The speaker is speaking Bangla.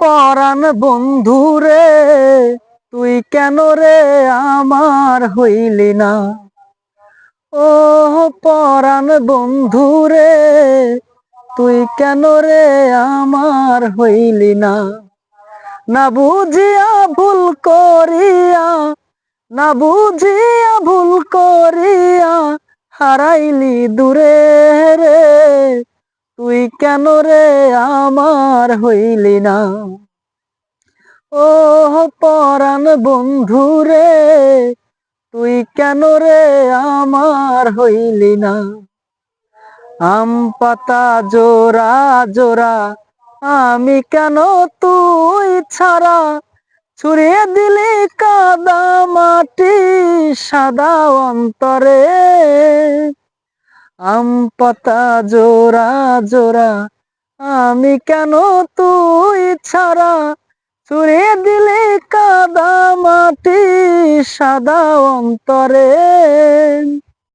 পরাণ বন্ধু রে, তুই কেন রে আমার হইলি না? ও পরাণ বন্ধু রে, তুই কেন রে আমার হইলি না? না বুঝিয়া ভুল করিয়া, না বুঝিয়া ভুল করিয়া হারাইলি দূরে রে। তুই কেন রে আমার হইলি না? ও পরাণ বন্ধু রে, তুই কেন রে আমার হইলি না? আম পাতা জোড়া জোড়া, আমি কেন তুই ছাড়া? ছুড়িয়ে দিলি কাদা মাটি সাদা অন্তরে। আম পাতা জোড়া জোড়া আমি কেন তুই ছাড়া? চুরে দিলে কাদা মাটি সাদা অন্তরে।